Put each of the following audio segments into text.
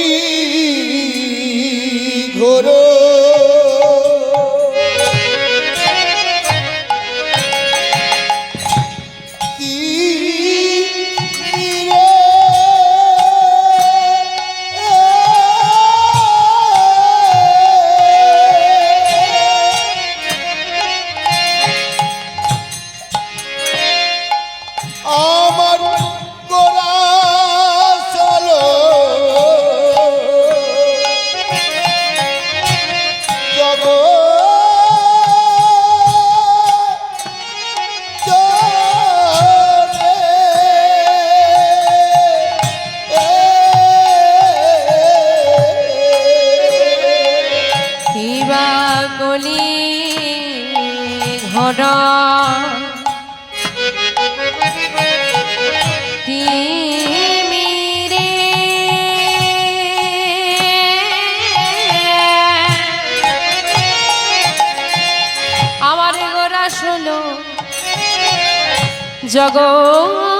ঘোর গোরা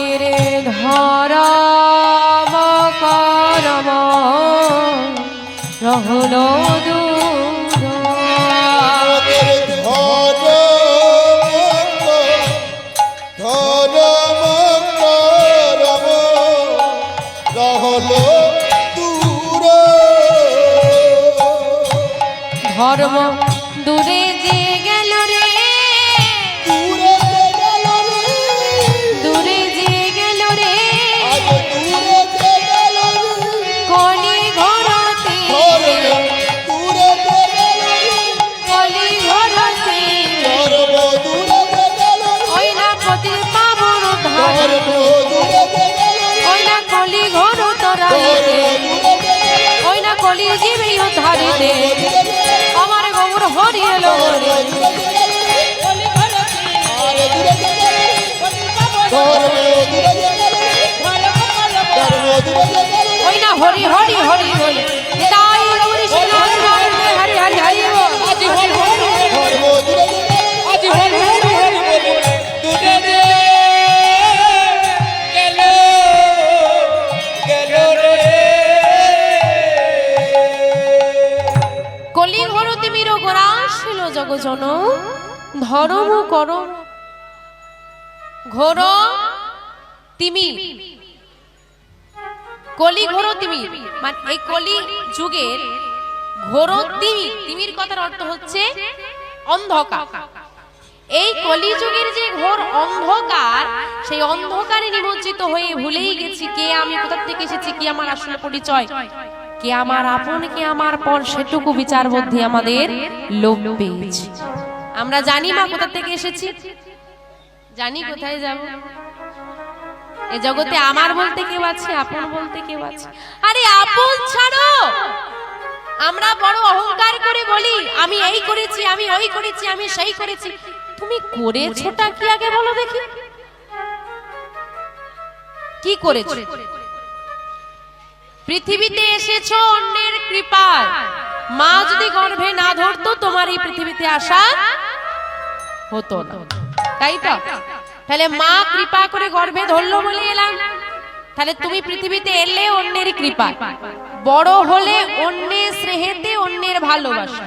জীবে উদ্ধারিতে আমার গোবর হরি জগজন ধরম কর ঘোর তিমি। কলি ঘোর তিমি। মানে এই কলি যুগের ঘোর তিমি, তিমির কথার অর্থ হচ্ছে অন্ধকার। এই কলিযুগের যে ঘোর অন্ধকার, সেই অন্ধকারে নিমজ্জিত হয়ে ভুলেই গেছি কে আমি, কোথা থেকে এসেছি, কি আমার আসলে পরিচয়? কে আমার আপন, কে আমার পর, সেটুকু বিচার বুদ্ধি আমাদের লোভ পেয়েছে। আমরা জানি মা কোথা থেকে এসেছি। জানি কোথায় যাব। এ জগতে আমার বলতে কেউ আছে, আপন বলতে কেউ আছে। আরে, আপন ছাড়ো! আমরা বড় অহংকার করে বলি, আমি এই করেছি, আমি ওই করেছি, আমি সেই করেছি। তুমি করেছোটা কি আগে বলো দেখি। কি করেছ? পৃথিবীতে এসেছ অন্যের কৃপায়। মা যদি গর্ভে না ধরতো, তোমার এই পৃথিবীতে আসা হতো না। তাই তো? তাহলে মা কৃপা করে গর্ভে ধরলো বলে এলাম। তাহলে তুমি পৃথিবীতে এলে অন্যের কৃপা বড় হলে অন্যের স্নেহেতে অন্যের ভালোবাসা।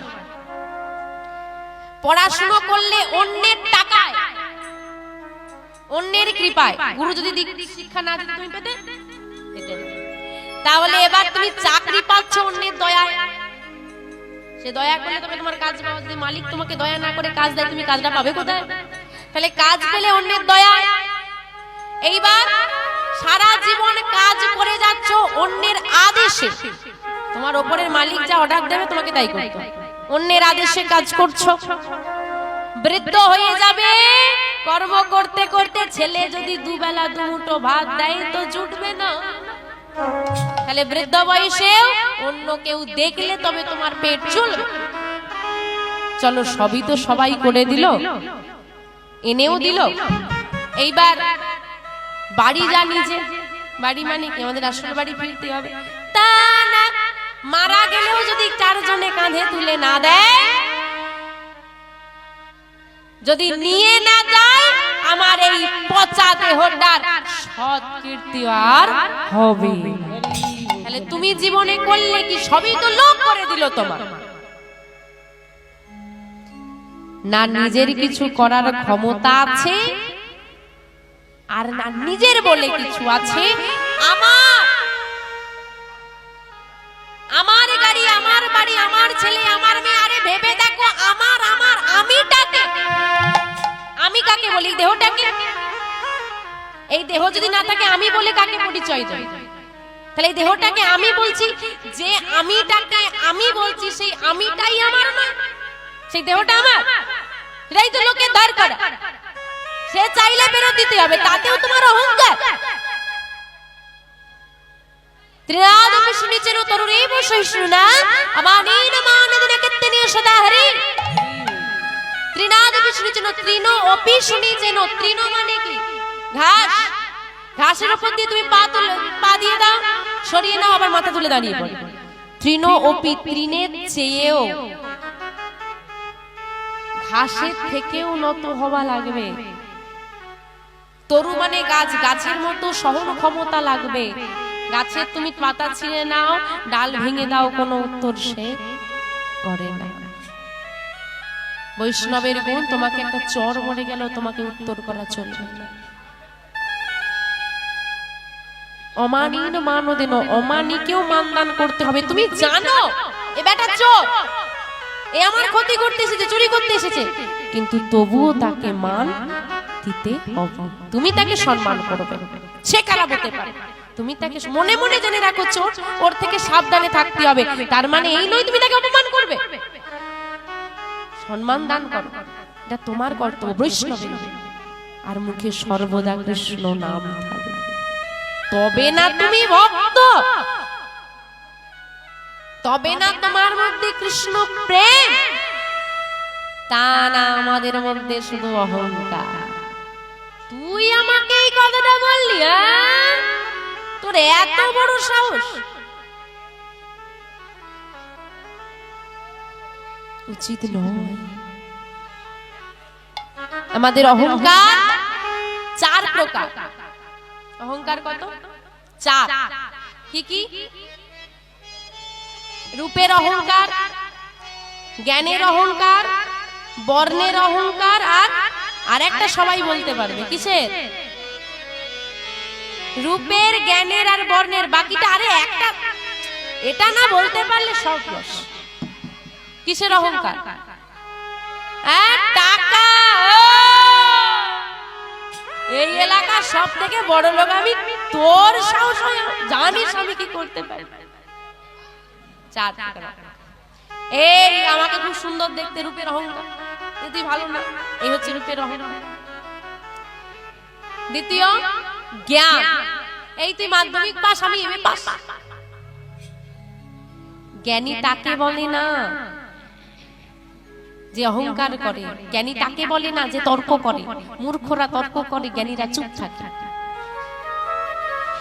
পড়াশুনো করলে অন্যের টাকায়। অন্যের কৃপায়। গুরু যদি শিক্ষা না দিত, তুমি পেতে। তাহলে এবার তুমি চাকরি পাচ্ছ অন্যের দয়ায়। সে দয়া করলে তবে তোমার কাজ পাবে যদি মালিক তোমাকে দয়া না করে কাজ দেয় তুমি কাজটা পাবে কোথায়? তাহলে কাজ পেলে অন্যের দয়ায়। এইবার সারা জীবন কাজ করে যাচ্ছ অন্যের আদেশে। তোমার ওপরের মালিক যা অর্ডার দেবে তোমাকে তাই করতে অন্যের আদেশে কাজ করছ। বৃদ্ধ হয়ে যাবে। কর্ম করতে করতে ছেলে যদি দুবেলা দুমুঠো ভাত দেয় তো জুটবে না। তাহলে বৃদ্ধ বয়সে অন্য কেউ দেখলে তবে তোমার পেট চলবে। চলো সবই তো সবাই করে দিল। এনেও দিল। এইবার বাড়ি যা নিজে। বাড়ি মানে কি? আমাদের আসল বাড়ি ফিরতে হবে। তা না, মারা গেলেও যদি চারজনে কাঁধে তুলে না দেয় যদি নিয়ে না যায় আমার এই পচা দেহটার সৎ কীর্তি আর হবে তাহলে তুমি জীবনে করলে কি সবই তো লোক করে দিল তোমার? না নিজের কিছু করার ক্ষমতা আছে আর না নিজের বলে কিছু আছে আমার আমার গাড়ি, আমার বাড়ি, আমার ছেলে, আমার মেয়ে, আরে ভেবে দেখো, আমার আমার আমিটাকে। আমি কাকে বলি? দেহটাকে? এই দেহ যদি না থাকে, আমি বলে কাকে পরিচয় দেয় তাহলে এই দেহটাকে আমি বলছি, যে আমিটাকে আমি বলছি, সেই আমিটাই আমার না সেই দেহটা আমার। এটাই তো লোকের ধার করা সে চাইলে ফেরত দিতে হবে, তাতেও তোমার অহংকার। শুনিছেন তরুণেব সহিষ্ণুনা আমানেন মানদিন কীর্তনে সদা হরি ত্রিনাদপি শুনিছেন তৃণ, অপি শুনিছেন তৃণ মানে কি? ঘাস। ঘাসের উপর দিয়ে তুমি পা তুলে, পা দিয়ে দাও, সরিয়ে নাও, আবার মাথা তুলে দাঁড়িয়ে পড়ে। তৃণ, অপি, তৃণের চেয়েও ঘাসের থেকেও নত হওয়া লাগবে। তরু মানে গাছ, গাছের মতো সহন ক্ষমতা লাগবে। গাছের তুমি পাতা ছিঁড়ে নাও, ডাল ভেঙে দাও, কোনো উত্তর সে করে না। বৈষ্ণবের গুণ, তোমাকে একটা চর মরে গেল, তোমাকে উত্তর করা চলবে না। অমানিন মানদেন, অমানিকেও মানদান করতে হবে। তুমি জানো, এ বেটা চোর, এ আমার ক্ষতি করতে এসেছে, চুরি করতে এসেছে। কিন্তু তবুও তাকে মান দিতে হবে তুমি তাকে সম্মান করবে। সে খারাপ হতে পারে? তুমি তাকে মনে মনে জেনে রাখো ওর থেকে সাবধানে থাকতে হবে। তার মানে এই নয় তুমি তাকে অপমান করবে। সম্মান দান করো। এটা তোমার কর্তব্য, বৈষ্ণবের। আর মুখে সর্বদা কৃষ্ণ নাম থাকবে তবে না তুমি ভক্ত। তবে না তোমার মধ্যে কৃষ্ণ প্রেম। তা না আমাদের মধ্যে শুধু অহংকার। তুই আমাকে এই কথাটা বললি হ্যাঁ? তোর এত বড় সাহস। উচিত আমাদের অহংকার চার প্রকার। অহংকার কত? চার। কি কি? রূপের অহংকার, জ্ঞানের অহংকার, বর্ণের অহংকার, আর আরেকটা সবাই বলতে পারবে। কিসের? রূপের জ্ঞানের আর বর্ণের বাকিটা আরে একটা। এটা না বলতে পারলে সব লস কিসের অহংকার? আহ, টাকা এই এলাকার সব থেকে বড় লোক আমি তোর সাহস হয় জানিস আমি কি করতে পারি? এই আমাকে খুব সুন্দর দেখতে রূপের অহংকার। তুই ভালো না এই হচ্ছে রূপের অহংকার। দ্বিতীয় জ্ঞান। এই তুই মাধ্যমিক পাস আমি এমএ পাস। জ্ঞানী তাকে বলে না যে অহংকার করে। জ্ঞানী তাকে বলে না যে তর্ক করে। মূর্খরা তর্ক করে জ্ঞানীরা চুপ থাকে।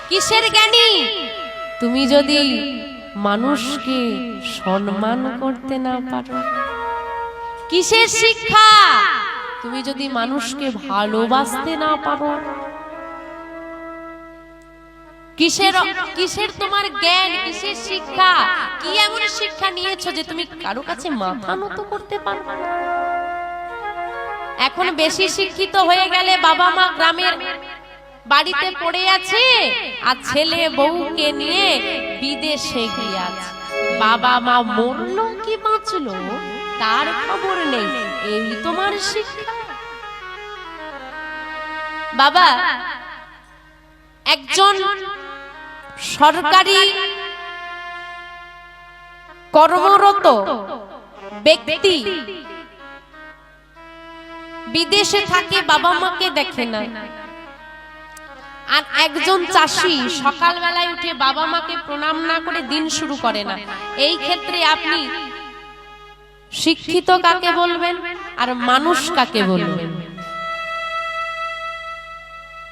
কিসের জ্ঞানী? তুমি যদি মানুষকে সম্মান করতে না পারো। কিসের শিক্ষা? তুমি যদি মানুষকে ভালোবাসতে না পারো। কিসের কিসের তোমার জ্ঞান? কিসের শিক্ষা? কি এমন শিক্ষা নিয়েছো যে তুমি কারও কাছে মাথা নত করতে পারো এখন বেশি শিক্ষিত হয়ে গেলে বাবা মা গ্রামের বাড়িতে পড়ে আছে আর ছেলে বউকে নিয়ে বিদেশে গিয়ে আছে। বাবা মা মরলো কি বাঁচলো? তার খবর নেই। এই তোমার শিক্ষা। বাবা একজন সরকারি কর্মরত ব্যক্তি বিদেশে থাকে, বাবা মাকে দেখে না। আর একজন চাষি সকালবেলায় উঠে বাবা মাকে প্রণাম না করে দিন শুরু করে না। এই ক্ষেত্রে আপনি শিক্ষিত কাকে বলবেন আর মানুষ কাকে বলবেন?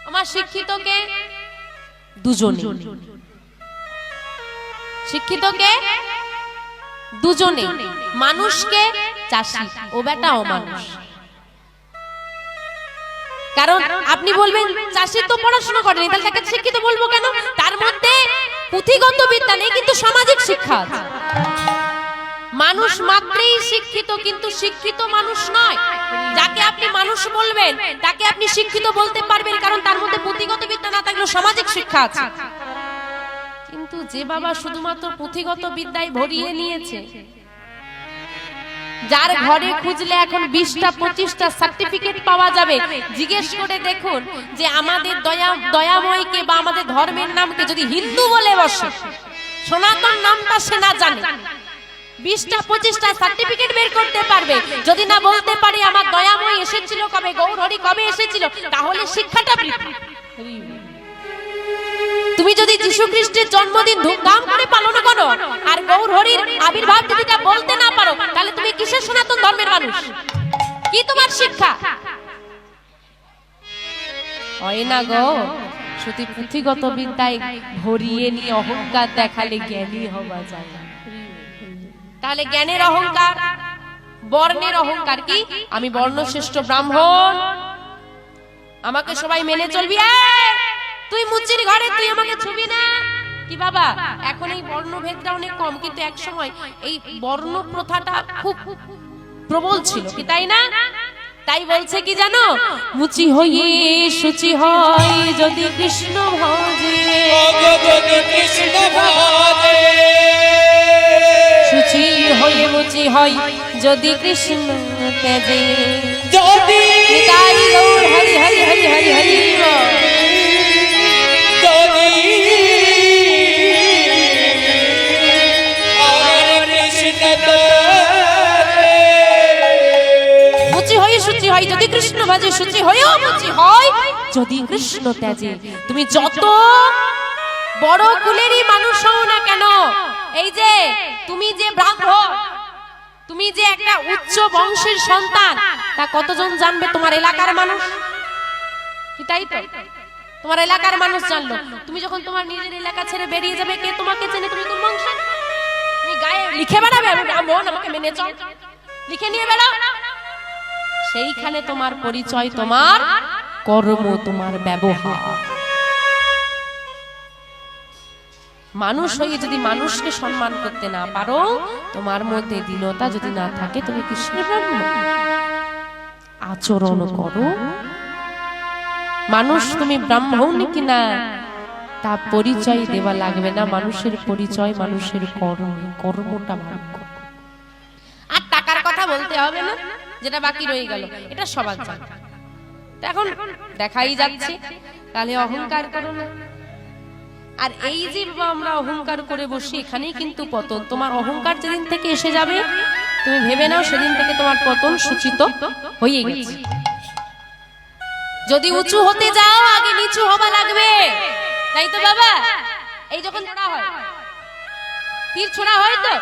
আমার শিক্ষিতকে দুজনে। শিক্ষিতকে দুজনে। মানুষকে চাষি। ও বেটা অমানুষ। কারণ আপনি বলবেন, চাষি তো পড়াশোনা করেনি, তাহলে তাকে শিক্ষিত বলব কেন? তার মধ্যে পুঁথিগত বিদ্যা নেই, কিন্তু সামাজিক শিক্ষা আছে। মানুষ মাত্রেই শিক্ষিত, কিন্তু শিক্ষিত মানুষ নয়। যাকে আপনি মানুষ বলবেন, তাকে আপনি শিক্ষিত বলতে পারবেন, কারণ তার মধ্যে পুঁথিগত বিদ্যা না থাকলেও সামাজিক শিক্ষা আছে। যে বাবা শুধুমাত্র পুঁথিগত বিদ্যায় ভরিয়ে নিয়েছে, যার ঘরে খুঁজলে এখন বিশটা, পঁচিশটা সার্টিফিকেট পাওয়া যাবে। জিজ্ঞেস করে দেখুন যে আমাদের দয়া, দয়াময়কে বা আমাদের ধর্মের নামকে যদি হিন্দু বলে বসে, সনাতন নামটা সে না জানে। বিশটা, পঁচিশটা সার্টিফিকেট বের করতে পারবে। যদি না বলতে পারি, আমার দয়াময় এসেছিল কবে গৌরহরি কবে এসেছিল? তাহলে শিক্ষাটা বৃথা। তুমি যদি যিশু খ্রিস্টের জন্মদিন ধুমধাম করে পালন করো আর গৌর হরির আবির্ভাব যদি তা বলতে না পারো, তাহলে তুমি কিসের সনাতন ধর্মের মানুষ? কি তোমার শিক্ষা? হয় না গো শুধু পুঁথিগত বিদ্যায় ভরিয়ে নিয়ে অহংকার দেখালে জ্ঞানী হওয়া যায়। তাহলে জ্ঞানের অহংকার, বর্ণের অহংকার কি? আমি বর্ণশ্রেষ্ঠ ব্রাহ্মণ। আমাকে সবাই মেনে চলবি! তুই মুচির ঘরে তুই আমাকে ছবি না কি বাবা এখন এই বর্ণভেদটা অনেক কম কিন্তু এক সময় এই বর্ণ প্রথাটা খুব প্রবল ছিল কি তাই না? তাই বলছে কি জানো? মুচি হইয়ে সুচি হয় যদি কৃষ্ণ ভজে। কৃষ্ণ ভজে। সুচি হয়ে মুচি হয় যদি কৃষ্ণ তেজে। যদি গৌর হরি হরি হরি হরি হরি। সুচি হয়, যদি কৃষ্ণ ভাজে সুচি কৃষ্ণ তুমি যত বড় কুলেরই মানুষ হও না কেন, এই যে তুমি যে ব্রাহ্মণ, তুমি যে একটা উচ্চ বংশের সন্তান, তা কতজন জানবে তোমার এলাকার মানুষ? কি তো? তোমার এলাকার মানুষ জানলো। তুমি যখন তোমার নিজের এলাকা ছেড়ে বেরিয়ে যাবে, কে তোমাকে চেনে? তুমি কোন বংশ তুমি গায়ে লিখে বেড়াবে, আমি ব্রাহ্মণ আমাকে মেনে চল। লিখে নিয়ে বেড়াও। সেইখানে তোমার পরিচয়, তোমার কর্ম, তোমার ব্যবহার। মানুষ হয়ে যদি মানুষকে সম্মান করতে না পারো, তোমার মধ্যে দীনতা যদি না থাকে, তুমি কি? আচরণ করো? মানুষ তুমি ব্রাহ্মণ কিনা তা পরিচয় দেওয়া লাগবে না মানুষের পরিচয় মানুষের কর্ম কর্মটা করো। আর টাকার কথা বলতে হবে না যেটা বাকি রয়ে গেল এটা সবার জানা। এখন দেখাই যাচ্ছে তাহলে অহংকার করো না। আর এই যে আমরা অহংকার করে বসি এখানেই কিন্তু পতন। তোমার অহংকার যেদিন থেকে এসে যাবে তুমি ভেবে নাও সেদিন থেকে তোমার পতন সূচিত হয়ে গেছে। যদি উঁচু হতে যাও আগে নিচু হওয়া লাগবে। তাই তো বাবা? এই যখন ছোড়া হয়। তীর ছোড়া হয় তো?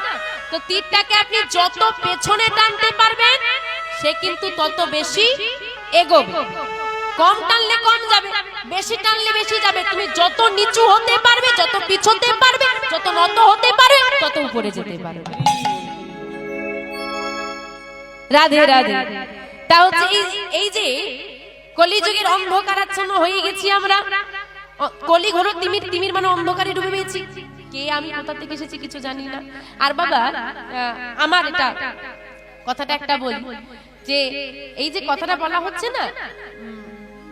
তো তীরটাকে আপনি যত পেছনে টানতে পারবেন সে কিন্তু তত বেশি এগোবে। কম টানলে কম যাবে বেশি টানলে বেশি যাবে। তুমি যত নিচু হতে পারবে যত পিছতে পারবে যত নত হতে পারবে তত উপরে যেতে পারবে। রাধে রাধে। তা হচ্ছে এই এই যে কলিযুগের অন্ধকার অন্ধকারাচ্ছন্ন হয়ে গেছি আমরা। কলি ঘোর তিমির তিমির মানে অন্ধকারে ডুবে গেছি। কে আমি কোথা থেকে এসেছি কিছু জানি না। আর বাবা আমার এটা কথাটা একটা বলি। যে এই যে কথাটা বলা হচ্ছে না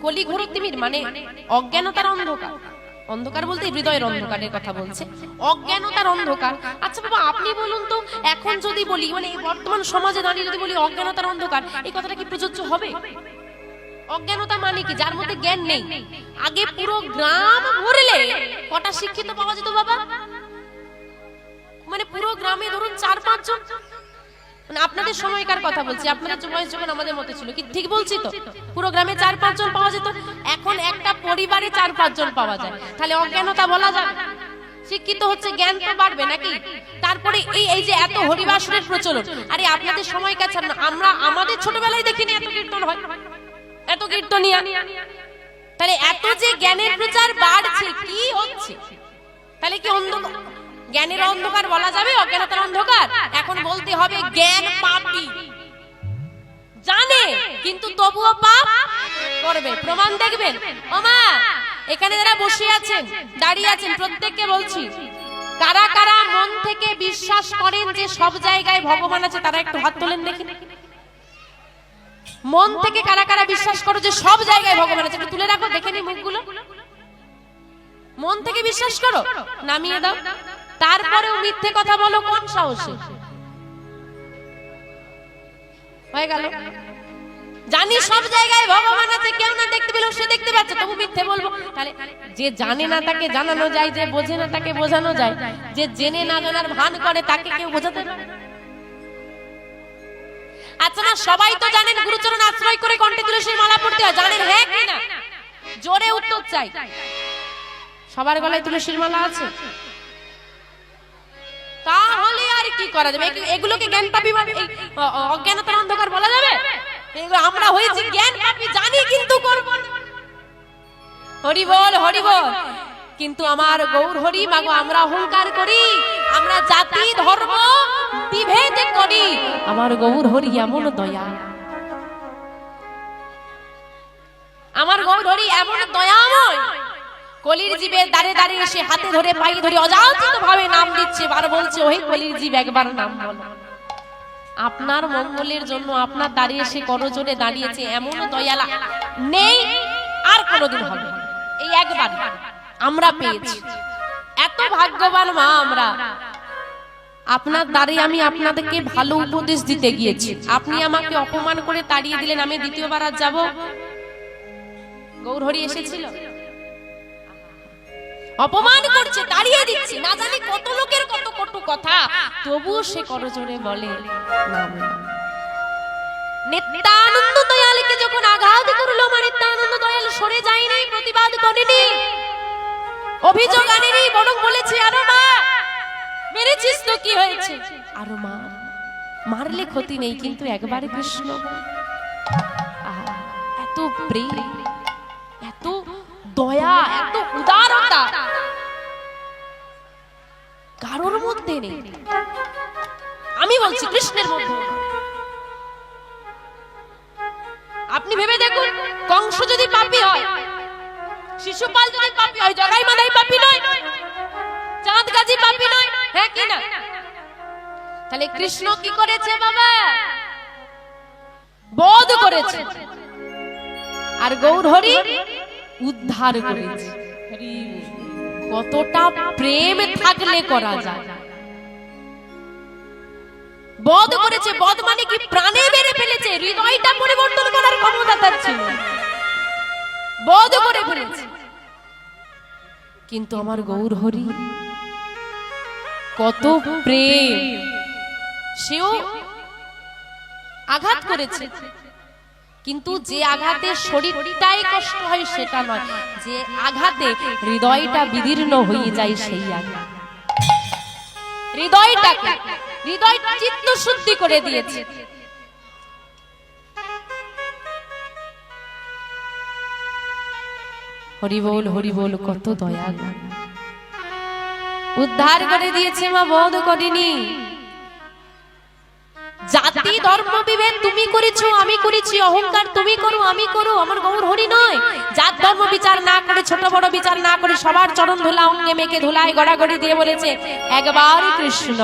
কলি ঘোর তিমির মানে অজ্ঞানতার অন্ধকার। অন্ধকার। বলতে হৃদয়ের অন্ধকারের কথা বলছে। অজ্ঞানতার অন্ধকার। আচ্ছা বাবা আপনি বলুন তো এখন যদি বলি মানে বর্তমান সমাজে দাঁড়িয়ে যদি বলি অজ্ঞানতার অন্ধকার এই কথাটা কি প্রযোজ্য হবে? অজ্ঞানতা মানে কি? যার মধ্যে জ্ঞান নেই। আগে পুরো গ্রাম ঘুরলে কটা শিক্ষিত পাওয়া যেত বাবা? মানে পুরো গ্রামে ধরুন চার পাঁচজন মানে আপনাদের সময়কার কথা বলছি। আপনাদের যে বয়স যখন আমাদের মতো ছিল কি ঠিক বলছি তো? পুরো গ্রামে চার পাঁচজন পাওয়া যেত। এখন একটা পরিবারে চার পাঁচজন পাওয়া যায়। তাহলে অজ্ঞানতা বলা যাবে? শিক্ষিত হচ্ছে জ্ঞান তো বাড়বে নাকি? তারপরে এই এই যে এত হরিবাসনের প্রচলন আরে আপনাদের সময়কার না, আমরা আমাদের ছোটবেলায় দেখিনি এত কীর্তন হয়। এত কীর্তনিয়া। তাহলে এত যে জ্ঞানের প্রচার বাড়ছে, কি হচ্ছে? তাহলে কি অন্ধকার জ্ঞানের অন্ধকার বলা যাবে? অজ্ঞানতার অন্ধকার? এখন বলতে হবে জ্ঞান পাপি। জানে, কিন্তু তবুও পাপ করবে। প্রমাণ দেখবেন। ওমা এখানে যারা বসে আছেন, দাঁড়িয়ে আছেন, প্রত্যেককে বলছি, কারা কারা মন থেকে বিশ্বাস করেন যে সব জায়গায় ভগবান আছে, তারা একটু হাত তোলেন দেখি। মন থেকে কারা কারা বিশ্বাস করো যে সব জায়গায় ভগবান আছে? তুলে রাখো, দেখে নি মুখগুলো। মন থেকে বিশ্বাস করো? নামিয়ে দাও। তারপরেও মিথ্যে কথা বলো, কোন সাহসে? হয়ে গেল। জানি সব জায়গায় ভগবান আছে, কেউ না দেখতে পেলেও সে দেখতে পাচ্ছে, তবু মিথ্যে বলব। তাহলে যে জানে না তাকে জানানো যায়, যে বোঝে না তাকে বোঝানো যায়, যে জেনে না জানার ভান করে, তাকে কেউ বোঝাতে পারে। আচ্ছা সবাই তো জানেন গুরুচরণ আশ্রয় করে কণ্ঠে তুলসীর মালা পড়তে হয়। জানেন হ্যাঁ কি না? জোরে উত্তর চাই। সবার গলায় তুলসীর মালা আছে? তাহলে আর কি করা যাবে? এগুলোকে জ্ঞান পাপি অ- অজ্ঞানতার অন্ধকার বলা যাবে? আমরা হয়েছি জ্ঞান পাপি, জানি কিন্তু করব হরি বল হরি বল। কিন্তু আমার গৌর হরি, মাগো, আমরা অহংকার করি। আমরা জাতি, ধর্ম বিভেদ করি। আমার গৌর হরি এমন দয়া। আমার গৌর হরি এমন দয়াময়। কলির জীবের দাঁড়ে দাঁড়িয়ে এসে হাতে ধরে পায়ে ধরে অযাচিত ভাবে নাম দিচ্ছে বার বলছে, ওহে কলির জীব, একবার নাম বল। আপনার মঙ্গলের জন্য আপনার দাঁড়িয়ে এসে করজোরে দাঁড়িয়েছে এমন দয়ালা নেই, আর কোনোদিন হবে এই একবার আমরা পেয়েছি। এত ভাগ্যবান মা আমরা। আপনার দাঁড়িয়ে আমি আপনাদেরকে ভালো উপদেশ দিতে গিয়েছি। আপনি আমাকে অপমান করে তাড়িয়ে দিলেন, আমি দ্বিতীয়বার আর যাব? গৌরহরি এসেছিল। অপমান করছে, তাড়িয়ে দিচ্ছে। না জানি কত লোকের কত কটু কথা। তবুও সে করজোরে বলে। নিত্যানন্দ দয়ালকে যখন আঘাত করল আমার নিত্যানন্দ দয়াল সরে যায়নি, প্রতিবাদ করেনি। অভিযোগ আনেনি, বরং বলেছে, আরও মা মেরেছিস তো, কি হয়েছে? আরও মা, মারলে ক্ষতি নেই, কিন্তু একবারে কৃষ্ণ এত প্রেম, এত দয়া, এত উদারতা। কারোর মধ্যে নেই। আমি বলছি, কৃষ্ণের মধ্যে আপনি ভেবে দেখুন, কংস যদি পাপী হয়, শিশুপাল যদি পাপী হয় জগাই মাদাই পাপী নয়, চাঁদ গাজী পাপী নয় হ্যাঁ কি না? তাহলে কৃষ্ণ কি করেছে বাবা? বধ করেছে। আর গৌরহরি উদ্ধার করেছে। কতটা প্রেম থাকলে করা যায়। বধ করেছে। বধ মানে কি? প্রাণে মেরে ফেলেছে। হৃদয়টা পরিবর্তন করার ক্ষমতা তার ছিল। বধ করে ফেলেছে। কিন্তু আমার গৌর হরি কত প্রেম। সেও আঘাত করেছে। কিন্তু যে আঘাতে শরীরটাই কষ্ট হয় সেটা নয়, যে আঘাতে হৃদয়টা বিদীর্ণ হয়ে যায় সেই আঘাত। হৃদয়টাকে, হৃদয় চিত্ত শুদ্ধি করে দিয়েছে। হরি বল হরি বল কত দয়া গো। উদ্ধার করে দিয়েছে মা বধ করিনি। জাতি, ধর্ম, বিভেদ তুমি করেছ, আমি করেছি, অহংকার তুমি করো, আমি করো আমার গৌর হরি নয়। জাত, ধর্ম, বিচার না করে, ছোট, বড় বিচার না করে, সবার চরণ ধুলা, অঙ্গে মেখে ধুলায় গড়াগড়ি দিয়ে বলেছে, একবার কৃষ্ণ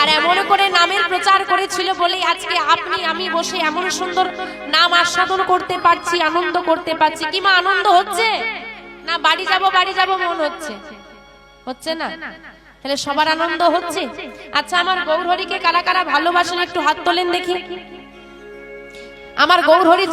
আর এমন করে নামের প্রচার করেছিল বলেই আজকে আপনি, আমি বসে এমন সুন্দর নাম আস্বাদন করতে পারছি, আনন্দ করতে পারছি। কিমা আনন্দ হচ্ছে? না, বাড়ি যাব বাড়ি যাব, মন হচ্ছে। হচ্ছে না? তাহলে সবার আনন্দ হচ্ছে? আচ্ছা আমার গৌরহরিকে কারা কারা ভালোবাসেন? একটু হাত তোলেন দেখি। আমার গৌরহরির জন্য